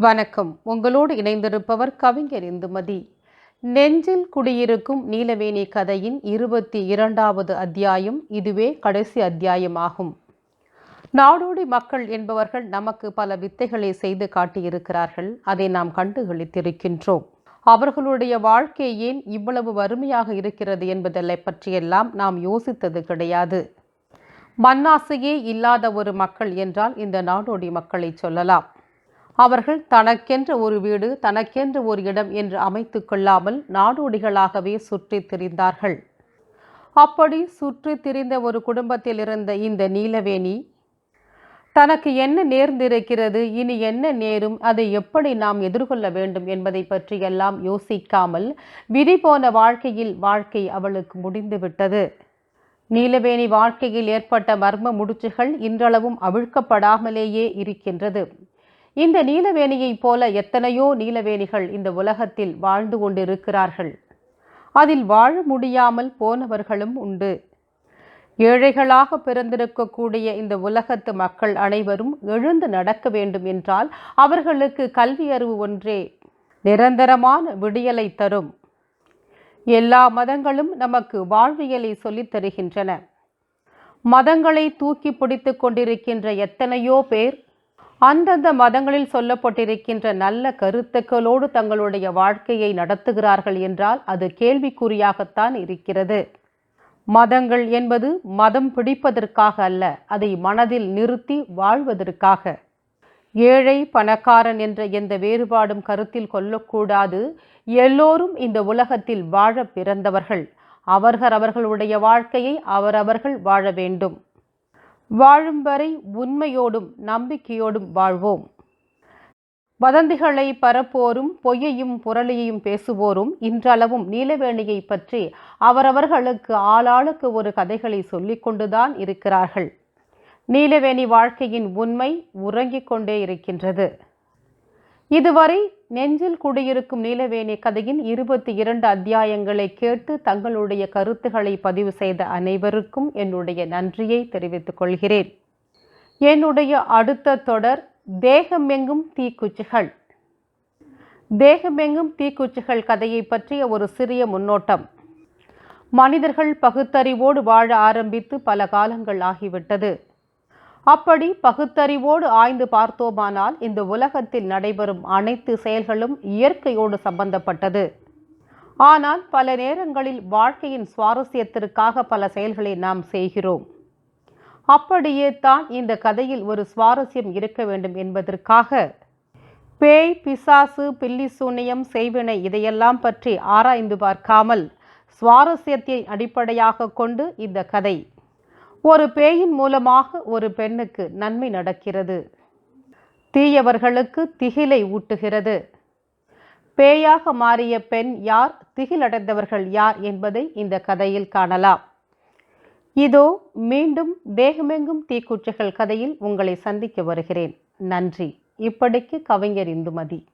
வணக்கம். உங்களோடு இணைந்திருப்பவர் கவிஞர் இந்துமதி. நெஞ்சில் குடியிருக்கும் நீலவேணி கதையின் இருபத்தி இரண்டாவது அத்தியாயம் இதுவே கடைசி அத்தியாயமாகும். நாடோடி மக்கள் என்பவர்கள் நமக்கு பல வித்தைகளை செய்து காட்டியிருக்கிறார்கள். அதை நாம் கண்டுகளித்திருக்கின்றோம் அவர்களுடைய வாழ்க்கை ஏன் இவ்வளவு வறுமையாக இருக்கிறது என்பதை பற்றியெல்லாம் நாம் யோசித்தது கிடையாது. மண்ணாசையே இல்லாத ஒரு மக்கள் என்றால் இந்த நாடோடி மக்களை சொல்லலாம். அவர்கள் தனக்கென்ற ஒரு வீடு தனக்கென்று ஒரு இடம் என்று அமைத்து கொள்ளாமல் நாடோடிகளாகவே சுற்றித் திரிந்தார்கள். அப்படி சுற்றித் திரிந்த ஒரு குடும்பத்தில் இருந்த இந்த நீலவேணி தனக்கு என்ன நேர்ந்திருக்கிறது? இனி என்ன நேரும்? அதை எப்படி நாம் எதிர்கொள்ள வேண்டும்? என்பதை பற்றியெல்லாம் யோசிக்காமல் விதி போன வாழ்க்கையில் வாழ்க்கை அவளுக்கு முடிந்துவிட்டது. நீலவேணி வாழ்க்கையில் ஏற்பட்ட மர்ம முடிச்சுகள் இன்றளவும் அவிழ்க்கப்படாமலேயே இருக்கின்றது. இந்த நீலவேணியைப் போல எத்தனையோ நீலவேணிகள் இந்த உலகத்தில் வாழ்ந்து கொண்டிருக்கிறார்கள். அதில் வாழ முடியாமல் போனவர்களும் உண்டு. ஏழைகளாக பிறந்திருக்கக்கூடிய இந்த உலகத்து மக்கள் அனைவரும் எழுந்து நடக்க வேண்டும் என்றால் அவர்களுக்கு கல்வி அறிவு ஒன்றே நிரந்தரமான விடியலை தரும். எல்லா மதங்களும் நமக்கு வாழ்வியலை சொல்லித் தருகின்றன. மதங்களை தூக்கி பிடித்து கொண்டிருக்கின்ற எத்தனையோ பேர் அந்தந்த மதங்களில் சொல்லப்பட்டிருக்கின்ற நல்ல கருத்துக்களோடு தங்களுடைய வாழ்க்கையை நடத்துகிறார்கள் என்றால் அது கேள்விக்குறியாகத்தான் இருக்கிறது. மதங்கள் என்பது மதம் பிடிப்பதற்காக அல்ல அதை மனதில் நிறுத்தி வாழ்வதற்காக. ஏழை பணக்காரன் என்ற எந்த வேறுபாடும் கருத்தில் கொள்ளக்கூடாது. எல்லோரும் இந்த உலகத்தில் வாழ பிறந்தவர்கள். அவர்கள் அவர்களுடைய வாழ்க்கையை அவரவர்கள் வாழ வேண்டும். வாழும் வரை உண்மையோடும் நம்பிக்கையோடும் வாழ்வோம். வதந்திகளை பரப்போரும் பொய்யையும் புரளியையும் பேசுவோரும் இன்றளவும் நீலவேணியை பற்றி அவரவர்களுக்கு ஆளாளுக்கு ஒரு கதைகளை சொல்லிக் கொண்டுதான் இருக்கிறார்கள். நீலவேணி வாழ்க்கையின் உண்மை உறங்கிக் கொண்டே இருக்கின்றது. இதுவரை நெஞ்சில் குடியிருக்கும் நீலவேணி கதையின் இருபத்தி இரண்டு அத்தியாயங்களை கேட்டு தங்களுடைய கருத்துக்களை பதிவு செய்த அனைவருக்கும் என்னுடைய நன்றியை தெரிவித்துக் கொள்கிறேன். என்னுடைய அடுத்த தொடர் தேகமெங்கும் தீக்குச்சிகள் தேகமெங்கும் தீக்குச்சிகள் கதையை பற்றிய ஒரு சிறிய முன்னோட்டம். மனிதர்கள் பகுத்தறிவோடு வாழ ஆரம்பித்து பல காலங்கள் ஆகிவிட்டது. அப்படி பகுத்தறிவோடு ஆய்ந்து பார்த்தோமானால் இந்த உலகத்தில் நடைபெறும் அனைத்து செயல்களும் இயற்கையோடு சம்பந்தப்பட்டது. ஆனால் பல நேரங்களில் வாழ்க்கையின் சுவாரஸ்யத்திற்காக பல செயல்களை நாம் செய்கிறோம். அப்படியே தான் இந்த கதையில் ஒரு சுவாரஸ்யம் இருக்க வேண்டும் என்பதற்காக பேய் பிசாசு பில்லி சூனியம் செய்வினை இதையெல்லாம் பற்றி ஆராய்ந்து பார்க்காமல் சுவாரஸ்யத்தை அடிப்படையாக கொண்டு இந்த கதை. ஒரு பேயின் மூலமாக ஒரு பெண்ணுக்கு நன்மை நடக்கிறது. தீயவர்களுக்கு திகிலை ஊட்டுகிறது. பேயாக மாறிய பெண் யார் திகிலடைந்தவர்கள் யார் என்பதை இந்த கதையில் காணலாம். இதோ மீண்டும் தேகமெங்கும் தீக்குச்சிகள் கதையில் உங்களை சந்திக்க வருகிறேன். நன்றி. இப்படிக்கு கவிஞர் இந்துமதி.